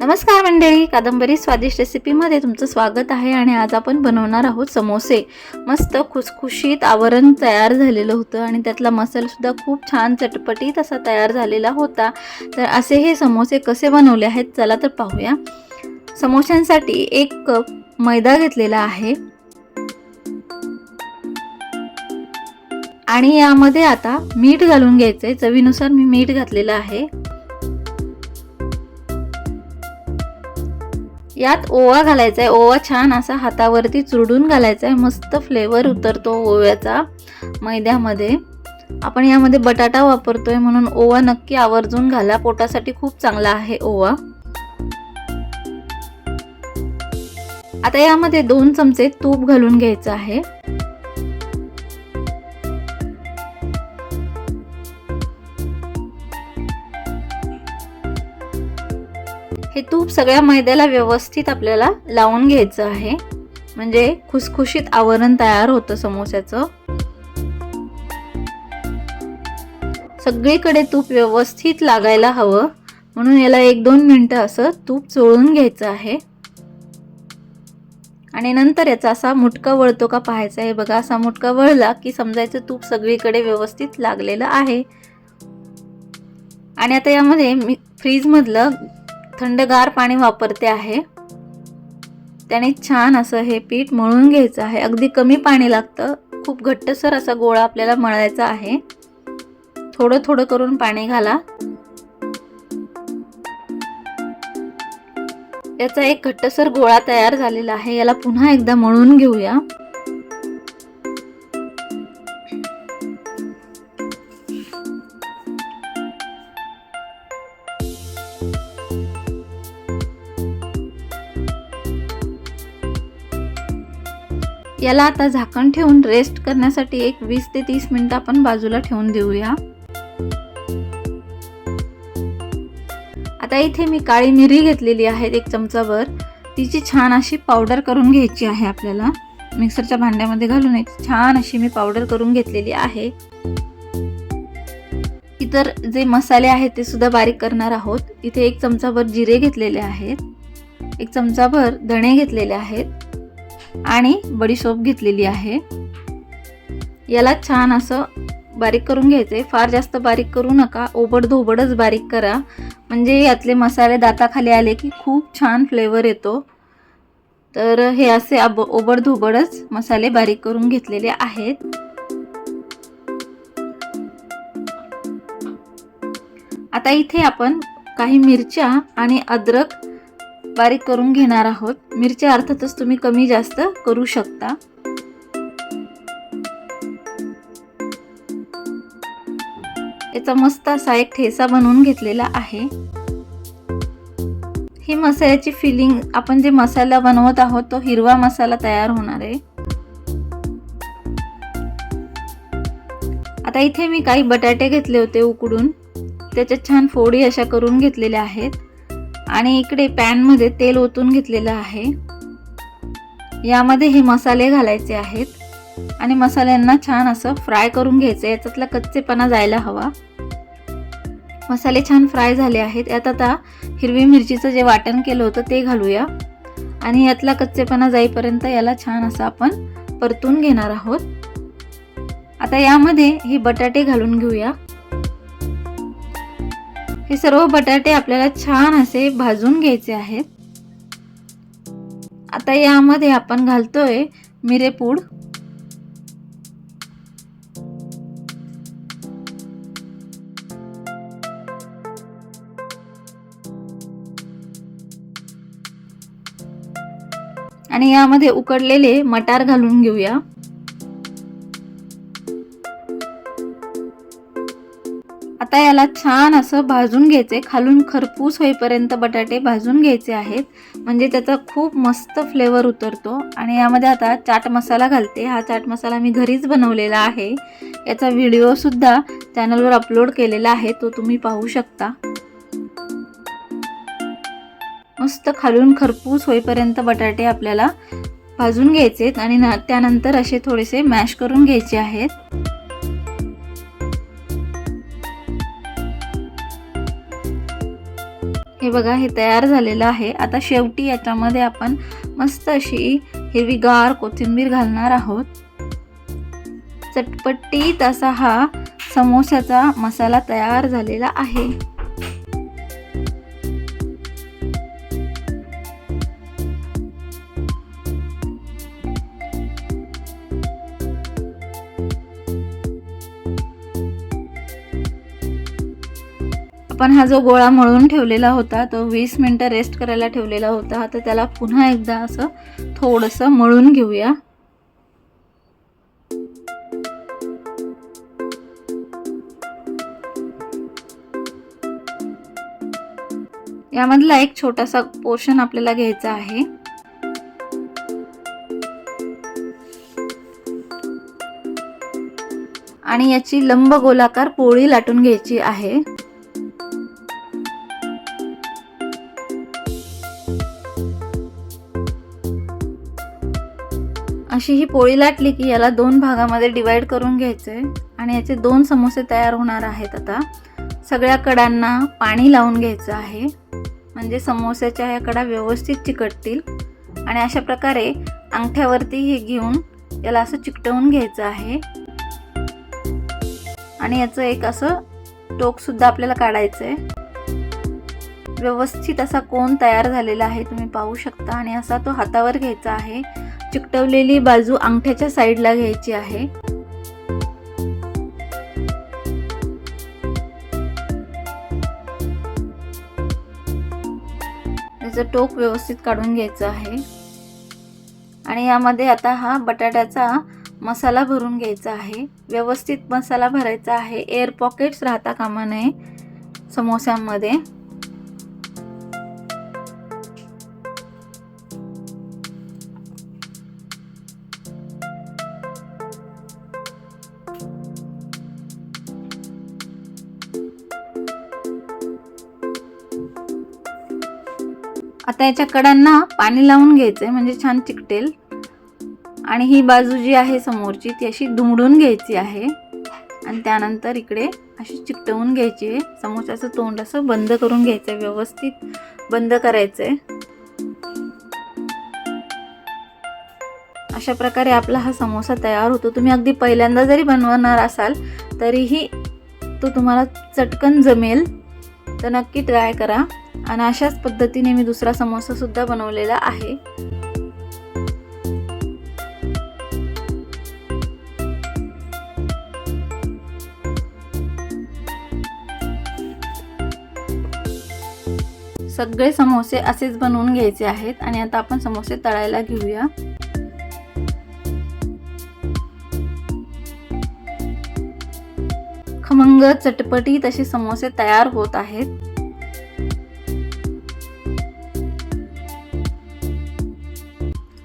नमस्कार मंडळी कादंबरी स्वादिष्ट रेसिपीमध्ये तुमचं स्वागत आहे आणि आज आपण बनवणार आहोत समोसे. मस्त खुसखुशीत आवरण तयार झालेलं होतं आणि त्यातला मसालासुद्धा खूप छान चटपटीत असा तयार झालेला होता. तर असे हे समोसे कसे बनवले आहेत चला तर पाहूया. समोश्यांसाठी एक कप मैदा घेतलेला आहे. आणि यामध्ये आता मीठ घालून घ्यायचंय. चवीनुसार मी मीठ घातलेलं आहे. यात ओवा घालायचा आहे ओवा छान असा हातावरती चुरडून घालायचा आहे मस्त फ्लेवर उतरतो ओव्याचा मैद्यामध्ये. आपण यामध्ये बटाटा वापरतोय म्हणून ओवा नक्की आवर्जून घाला. पोटासाठी खूप चांगला आहे ओवा. आता यामध्ये दोन चमचे तूप घालून घ्यायचं आहे. तूप सगळ्या मैद्याला व्यवस्थित आपल्याला लावून घ्यायचं आहे. म्हणजे खुसखुशीत आवरण तयार होतं समोस्याचं. सगळीकडे तूप व्यवस्थित लागायला हवं. म्हणून याला एक दोन मिनटं असं तूप चोळून घ्यायचं आहे. आणि नंतर याचा असा मुटका वळतो का पाहायचा आहे. बघा असा मुटका वळला की समजायचं तूप सगळीकडे व्यवस्थित लागलेलं आहे. आणि आता यामध्ये मी फ्रीजमधलं थंडगार पाणी वापरते आहे. त्याने छान असं हे पीठ मळून घ्यायचं आहे. अगदी कमी पाणी लागतं. खूप घट्टसर असा गोळा आपल्याला मळायचा आहे. थोडं थोडं करून पाणी घाला. याचा एक घट्टसर गोळा तयार झालेला आहे. याला पुन्हा एकदा मळून घेऊया. याला आता झाकण ठेवून रेस्ट करण्यासाठी एक वीस ते तीस मिनटं आपण बाजूला ठेवून देऊया. आता इथे मी काळी मिरी घेतलेली आहे एक चमचाभर. तिची छान अशी पावडर करून घ्यायची आहे आपल्याला. मिक्सरच्या भांड्यामध्ये घालून एक छान अशी मी पावडर करून घेतलेली आहे. इतर जे मसाले आहेत ते सुद्धा बारीक करणार आहोत. इथे एक चमचाभर जिरे घेतलेले आहेत. एक चमचाभर धणे घेतलेले आहेत. आणि बडीशोप घेतलेली आहे. याला छान असं बारीक करून घ्यायचे फार जास्त बारीक करू नका. ओबड धोबडच बारीक करा. म्हणजे यातले मसाले दाताखाली आले की खूप छान फ्लेवर येतो. तर हे असे अब ओबड धोबडच मसाले बारीक करून घेतलेले आहेत. आता इथे आपण काही मिरच्या आणि अद्रक बारीक करून घेणार आहोत. मिरच्या अर्थातच तुम्ही कमी जास्त करू शकता. याचा मस्त असा एक ठेसा बनवून घेतलेला आहे. ही मसाल्याची फिलिंग आपण जे मसाला बनवत आहोत तो हिरवा मसाला तयार होणार आहे. आता इथे मी काही बटाटे घेतले होते उकडून. त्याच्यात छान फोडी अशा करून घेतलेल्या आहेत. आणि इकडे पॅनमध्ये तेल ओतून घेतलेलं आहे. यामध्ये हे मसाले घालायचे आहेत. आणि मसाल्यांना छान असं फ्राय करून घ्यायचं याच्यातला कच्चेपणा जायला हवा. मसाले छान फ्राय झाले आहेत. यात आता हिरवी मिरचीचं जे वाटण केलं होतं ते घालूया. आणि यातला कच्चेपणा जाईपर्यंत याला छान असं आपण परतून घेणार आहोत. आता यामध्ये हे बटाटे घालून घेऊया. हे सर्व बटाटे आपल्याला छान असे भाजून घ्यायचे आहेत. आता यामध्ये आपण घालतोय मिरेपूड आणि यामध्ये उकडलेले मटार घालून घेऊया. आता याला छान असं भाजून घ्यायचे खालून खरपूस होईपर्यंत बटाटे भाजून घ्यायचे आहेत. म्हणजे त्याचा खूप मस्त फ्लेवर उतरतो. आणि यामध्ये आता चाट मसाला घालते. हा चाट मसाला मी घरीच बनवलेला आहे. याचा व्हिडिओसुद्धा चॅनलवर अपलोड केलेला आहे. तो तुम्ही पाहू शकता. मस्त खालून खरपूस होईपर्यंत बटाटे आपल्याला भाजून घ्यायचे आणि त्यानंतर असे थोडेसे मॅश करून घ्यायचे आहेत. हे बघा हे तयार झालेलं आहे. आता शेवटी याच्यामध्ये आपण मस्त अशी हिरवीगार कोथिंबीर घालणार आहोत. चटपटीत असा हा समोसाचा मसाला तयार झालेला आहे. आपण हा जो गोळा मळून ठेवलेला होता तो वीस मिनटं रेस्ट करायला ठेवलेला होता तर त्याला पुन्हा एकदा असं थोडंसं मळून घेऊया. यामधला एक छोटासा पोर्शन आपल्याला घ्यायचा आहे. आणि याची लंब गोलाकार पोळी लाटून घ्यायची आहे. अशी ही पोळी लाटली की याला दोन भागामध्ये डिवाईड करून घ्यायचं आहे आणि याचे दोन समोसे तयार होणार आहेत आता. सगळ्या कडांना पाणी लावून घ्यायचं आहे. म्हणजे समोस्याच्या ह्या कडा व्यवस्थित चिकटतील. आणि अशा प्रकारे अंगठ्यावरती हे घेऊन याला असं चिकटवून घ्यायचं आहे. आणि याचं एक असं टोकसुद्धा आपल्याला काढायचं आहे व्यवस्थित असा कोण तयार झालेला आहे तुम्ही पाहू शकता. आणि असा तो हातावर घ्यायचा आहे. चिकटवलेली बाजू अंगठ्याच्या साईडला घ्यायची आहे. त्याचं टोक व्यवस्थित काढून घ्यायचं आहे. आणि यामध्ये आता हा बटाट्याचा मसाला भरून घ्यायचा आहे. व्यवस्थित मसाला भरायचा आहे. एअर पॉकेट्स राहता कामा नये समोस्यांमध्ये. आता याच्या कडांना पाणी लावून घ्यायचंय म्हणजे छान चिकटेल. आणि ही बाजू जी आहे समोरची ती अशी दुमडून घ्यायची आहे. आणि त्यानंतर इकडे अशी चिकटवून घ्यायची आहे. समोसाचं तोंड असं बंद करून घ्यायचं आहे व्यवस्थित बंद करायचं आहे अशा प्रकारे आपला हा समोसा तयार होतो. तुम्ही अगदी पहिल्यांदा जरी बनवणार असाल तरीही तो तुम्हाला चटकन जमेल. तर नक्की ट्राय करा. आणि अशाच पद्धतीने मी दुसरा समोसा सुद्धा बनवलेला आहे. सगळे समोसे असेच बनवून घ्यायचे आहेत आणि आता आपण समोसे तळायला घेऊया. खमंग चटपटी तसे समोसे तयार होत आहेत.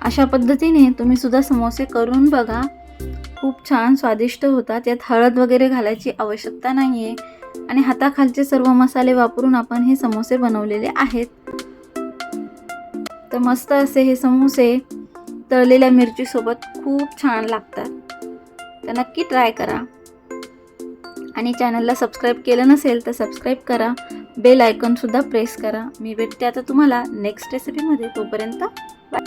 अशा पद्धतीने तुम्ही सुद्धा समोसे करून बघा. खूप छान स्वादिष्ट होतात. यात हळद वगैरे घालायची आवश्यकता नाही आहे आणि हाताखालचे सर्व मसाले वापरून आपण हे समोसे बनवलेले आहेत. तर मस्त असे हे समोसे तळलेल्या मिरचीसोबत खूप छान लागतात. तर नक्की ट्राय करा. आणि चॅनलला सबस्क्राईब केलं नसेल तर सबस्क्राईब करा. बेल आयकॉनसुद्धा प्रेस करा. मी भेटते आता तुम्हाला नेक्स्ट रेसिपीमध्ये. तोपर्यंत बाय.